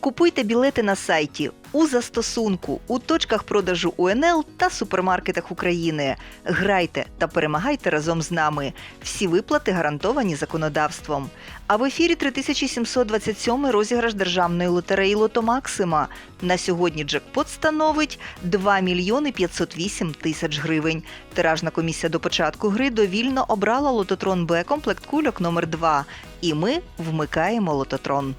Купуйте білети на сайті у застосунку, у точках продажу УНЛ та супермаркетах України. Грайте та перемагайте разом з нами. Всі виплати гарантовані законодавством. А в ефірі 3727 розіграш державної лотереї Лото Максима. На сьогодні джекпот становить 2 мільйони 508 тисяч гривень. Тиражна комісія до початку гри довільно обрала лототрон Б комплект кульок номер 2 І ми вмикаємо лототрон.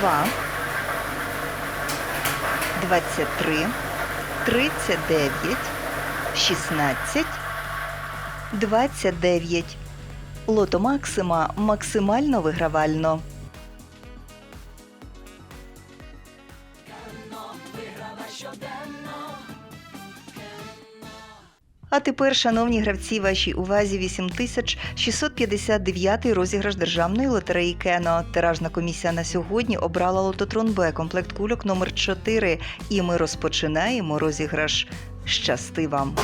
Два, двадцять три, тридцять дев'ять, шістнадцять, двадцять дев'ять. Лото Максима максимально вигравально. А тепер, шановні гравці, вашій увазі 8659 розіграш державної лотереї Кено. Тиражна комісія на сьогодні обрала лототрон Б комплект кульок номер 4 І ми розпочинаємо розіграш. Щасти вам!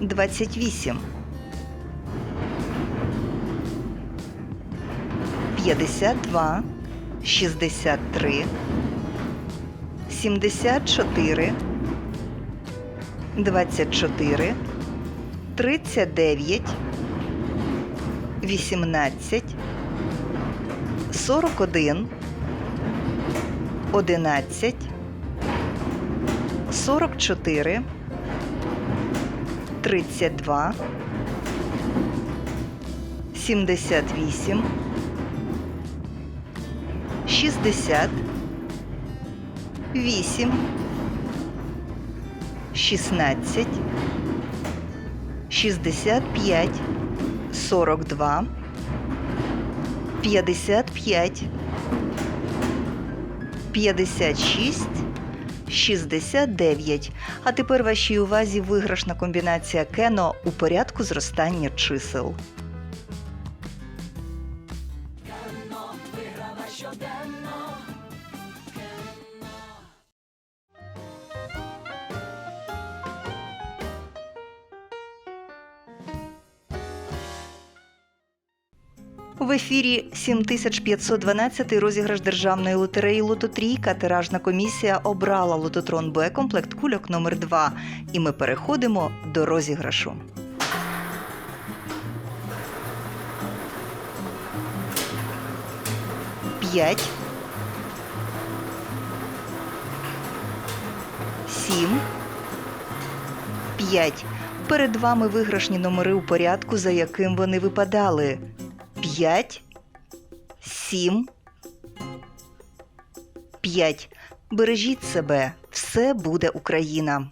Двадцять вісім. П'ятдесят два. 63, 74, 24, 39, 18, 41, 11, 44, 32, 78, 60, 8, 16, 65, 42, 55, 56, 69. А тепер вашій увазі виграшна комбінація кено у порядку зростання чисел. В ефірі 7512 розіграш державної лотереї Лототрійка. Тиражна комісія обрала лототрон Б комплект кульок номер 2 І ми переходимо до розіграшу. П'ять. Сім. П'ять. Перед вами виграшні номери у порядку, за яким вони випадали. 5, 7, 5. Бережіть себе. Все буде Україна.